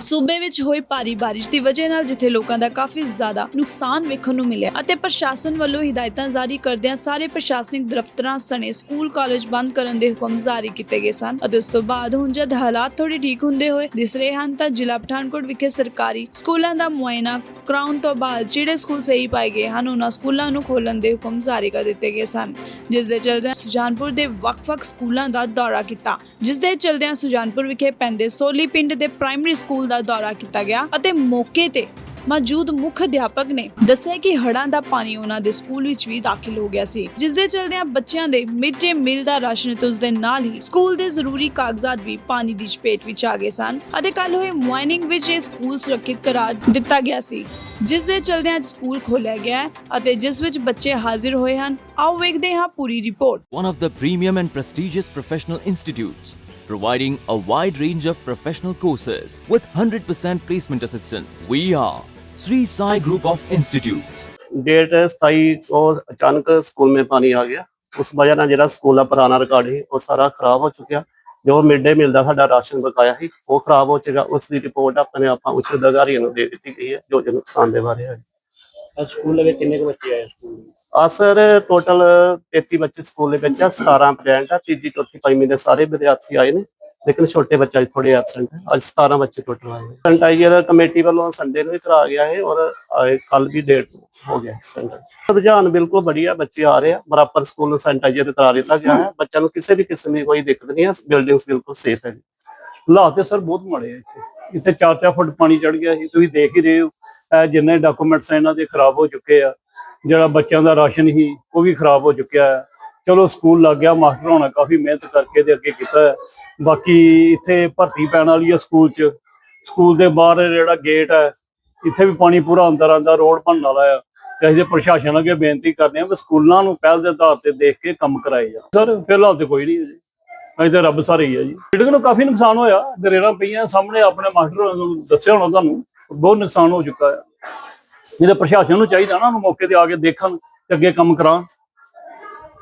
ਸੂਬੇ ਵਿੱਚ ਹੋਈ ਭਾਰੀ ਬਾਰਿਸ਼ ਦੀ ਵਜ੍ਹਾ ਨਾਲ ਜਿੱਥੇ ਲੋਕਾਂ ਦਾ ਕਾਫੀ ਜ਼ਿਆਦਾ ਨੁਕਸਾਨ ਵੇਖਣ ਨੂੰ ਮਿਲਿਆ ਅਤੇ ਪ੍ਰਸ਼ਾਸਨ ਵੱਲੋਂ ਹਦਾਇਤਾਂ ਜਾਰੀ ਕਰਦਿਆਂ ਸਾਰੇ ਪ੍ਰਸ਼ਾਸਨਿਕ ਦਫ਼ਤਰਾਂ, ਸਣੇ ਸਕੂਲ, ਕਾਲਜ ਬੰਦ ਕਰਨ ਦੇ ਹੁਕਮ ਜਾਰੀ ਕੀਤੇ ਗਏ ਸਨ ਅਤੇ ਉਸ ਤੋਂ ਬਾਅਦ ਹੁਣ ਜਦ ਹਾਲਾਤ ਥੋੜੀ ਠੀਕ ਹੁੰਦੇ ਹੋਏ ਦਿਸ ਰਹੇ ਹਨ ਤਾਂ ਜ਼ਿਲ੍ਹਾ ਪਠਾਨਕੋਟ ਵਿਖੇ ਸਰਕਾਰੀ ਸਕੂਲਾਂ ਦਾ ਮੁਆਇਨਾ ਕਰਾਉਣ ਤੋਂ ਬਾਅਦ ਜਿਹੜੇ ਸਕੂਲ ਸਹੀ ਪਾਏ ਗਏ ਹਨ, ਉਹਨਾਂ ਸਕੂਲਾਂ ਨੂੰ ਖੋਲਣ ਦੇ ਹੁਕਮ ਜਾਰੀ ਕਰ ਦਿੱਤੇ ਗਏ ਸਨ, ਜਿਸ ਦੇ ਚਲਦਿਆਂ ਸੁਜਾਨਪੁਰ ਦੇ ਵੱਖ-ਵੱਖ ਸਕੂਲਾਂ ਦਾ ਦੌਰਾ ਕੀਤਾ, ਜਿਸ ਦੇ ਚਲਦਿਆਂ ਸੁਜਾਨਪੁਰ ਵਿਖੇ ਪੈਂਦੇ ਸੋਲੀ ਪਿੰਡ ਦੇ ਪ੍ਰਾਇਮਰੀ ਸਕੂਲ ਦਾ ਦੌਰਾ ਕੀਤਾ ਗਿਆ ਅਤੇ ਮੌਕੇ ਤੇ ਮੌਜੂਦ ਮੁੱਖ ਅਧਿਆਪਕ ਨੇ ਦੱਸਿਆ ਕਿ ਹੜ੍ਹਾਂ ਦਾ ਪਾਣੀ ਉਹਨਾਂ ਦੇ ਸਕੂਲ ਵਿੱਚ ਵੀ ਦਾਖਲ ਹੋ ਗਿਆ ਸੀ ਜਿਸ ਦੇ ਚਲਦਿਆਂ ਬੱਚਿਆਂ ਦੇ ਮਿਡ ਡੇ ਮੀਲ ਦਾ ਰਾਸ਼ਨ ਤੇ ਉਸ ਦੇ ਨਾਲ ਹੀ ਸਕੂਲ ਦੇ ਜ਼ਰੂਰੀ ਕਾਗਜ਼ਾਤ ਵੀ ਪਾਣੀ ਦੀ ਚਪੇਟ ਵਿੱਚ ਆ ਗਏ ਸਨ ਅਤੇ ਕੱਲ ਹੋਏ ਮਾਈਨਿੰਗ ਵਿੱਚ ਇਹ ਸਕੂਲ ਸੁਰੱਖਿਅਤ ਕਰਾਰ ਦਿੱਤਾ ਗਿਆ ਸੀ ਜਿਸ ਦੇ ਚਲਦਿਆਂ ਅੱਜ ਸਕੂਲ ਖੋਲ੍ਹਿਆ ਗਿਆ ਹੈ ਅਤੇ ਜਿਸ ਵਿੱਚ ਬੱਚੇ ਹਾਜ਼ਰ ਹੋਏ ਹਨ। ਆਓ ਵੇਖਦੇ ਹਾਂ ਪੂਰੀ report. One of the premium and prestigious professional institutes, providing a wide range of professional courses with 100% placement assistance. We are Sri Sai Group of Institutes. Date सताई को अचानक स्कूल में पानी आ ਗਿਆ ਉਸ ਵਜ੍ਹਾ ਨਾਲ ਜਿਹੜਾ ਸਕੂਲ ਦਾ ਪੁਰਾਣਾ ਰਿਕਾਰਡ ਸੀ ਉਹ ਸਾਰਾ ਖਰਾਬ ਹੋ ਚੁੱਕਿਆ ਜੋ ਮਿਡ ਡੇ ਮਿਲਦਾ ਸਾਡਾ ਰਾਸ਼ਨ ਬਕਾਇਆ ਸੀ ਉਹ ਖਰਾਬ ਹੋ ਚੁੱਕਾ ਉਸ ਦੀ ਰਿਪੋਰਟ ਆਪਣੇ ਆਪਾਂ ਉੱਚ ਅਧਿਕਾਰੀਆਂ ਨੂੰ ਦੇ ਦਿੱਤੀ ਗਈ ਹੈ ਜੋ ਜੋ ਨੁਕਸਾਨ ਦੇ ਬਾਰੇ ਹੈ ਅੱਜ ਸਕੂਲ ਦੇ ਵਿੱਚ ਕਿੰਨੇ ਕੁ ਬੱਚੇ ਆਏ ਸਕੂਲ ਦੇ ਆ ਸਰ ਟੋਟਲ 33 ਬੱਚੇ ਸਕੂਲ ਦੇ ਵਿੱਚ ਆ 17 ਪ੍ਰੈਜ਼ੈਂਟ ਆ, ਤੀਜੀ, ਚੌਥੀ, ਪੰਜਵੀਂ ਦੇ ਸਾਰੇ ਵਿਦਿਆਰਥੀ ਆਏ ਨੇ, ਲੇਕਿਨ ਛੋਟੇ ਬੱਚੇ ਥੋੜੇ ਐਬਸੈਂਟ ਹੈ ਅੱਜ 17 ਬੱਚੇ ਟੋਟਲ ਆਏ ਨੇ। ਸੈਨਟਾਈਜ਼ਰ ਕਮੇਟੀ ਵੱਲੋਂ ਸੰਡੇ ਨੂੰ ਵੀ ਕਰਾ ਗਿਆ ਹੈ ਔਰ ਕੱਲ ਵੀ ਡੇਟ ਹੋ ਗਿਆ ਸੈਂਟਰ ਰੁਝਾਨ ਬਿਲਕੁਲ ਵਧੀਆ, ਬੱਚੇ ਆ ਰਹੇ ਆ, ਬਰਾਬਰ ਸਕੂਲ ਨੂੰ ਸੈਨਟਾਈਜ਼ਰ ਕਰਾ ਦਿੱਤਾ ਗਿਆ ਹੈ। ਬੱਚਿਆਂ ਨੂੰ ਕਿਸੇ ਵੀ ਕਿਸਮ ਦੀ ਕੋਈ ਦਿੱਕਤ ਨਹੀਂ ਹੈ ਬਿਲਡਿੰਗਸ ਬਿਲਕੁਲ ਸੇਫ ਹੈ ਹਾਲਾਤ ਤੇ ਸਰ ਬਹੁਤ ਮਾੜੇ ਆ ਇੱਥੇ। ਇੱਥੇ 4-4 ਫੁੱਟ ਪਾਣੀ ਚੜ ਗਿਆ ਸੀ, ਤੁਸੀਂ ਦੇਖ ਹੀ ਰਹੇ ਹੋ ਜਿੰਨੇ ਡਾਕੂਮੈਂਟਸ ਇਹਨਾਂ ਦੇ ਖਰਾਬ ਹੋ ਚੁੱਕੇ ਆ। ਜਿਹੜਾ ਬੱਚਿਆਂ ਦਾ ਰਾਸ਼ਨ ਸੀ ਉਹ ਵੀ ਖਰਾਬ ਹੋ ਚੁੱਕਿਆ ਹੈ। ਚਲੋ ਸਕੂਲ ਲੱਗ ਗਿਆ, ਮਾਸਟਰ ਹੋਣਾ ਕਾਫੀ ਮਿਹਨਤ ਕਰਕੇ ਦੇ ਅੱਗੇ ਕੀਤਾ ਬਾਕੀ ਇੱਥੇ ਭਰਤੀ ਪੈਣ ਵਾਲੀ ਹੈ ਸਕੂਲ 'ਚ। ਸਕੂਲ ਦੇ ਬਾਹਰ ਜਿਹੜਾ ਗੇਟ ਹੈ, ਇੱਥੇ ਵੀ ਪਾਣੀ ਪੂਰਾ ਅੰਦਰ ਆਂਦਾ ਰੋਡ ਬਣਨ ਵਾਲਾ ਆ। ਤੇ ਅਸੀਂ ਪ੍ਰਸ਼ਾਸਨ ਅੱਗੇ ਬੇਨਤੀ ਕਰਦੇ ਹਾਂ ਕਿ ਸਕੂਲਾਂ ਨੂੰ ਪਹਿਲ ਦੇ ਆਧਾਰ ਤੇ ਦੇਖ ਕੇ ਕੰਮ ਕਰਾਏ ਜਾ ਸਰ, ਫਿਲਹਾਲ ਤੇ ਕੋਈ ਨਹੀਂ ਹੈ ਜੀ। ਅਜੇ ਤਾਂ ਰੱਬ ਸਾਰੇ ਹੀ ਆ ਜੀ। ਬਿਲਡਿੰਗ ਨੂੰ ਕਾਫੀ ਨੁਕਸਾਨ ਹੋਇਆ ਦਰੇਰਾਂ ਪਈਆਂ ਸਾਹਮਣੇ ਆਪਣੇ ਮਾਸਟਰ ਹੋਰਾਂ ਦੱਸਿਆ ਹੋਣਾ ਤੁਹਾਨੂੰ, ਬਹੁਤ ਨੁਕਸਾਨ ਹੋ ਚੁੱਕਾ ਹੈ ਇਹਦੇ ਪ੍ਰਸ਼ਾਸਨ ਨੂੰ ਚਾਹੀਦਾ ਨਾ, ਉਹਨੂੰ ਮੌਕੇ ਤੇ ਆ ਕੇ ਦੇਖਣ ਤੇ ਅੱਗੇ ਕੰਮ ਕਰਾਉਣ।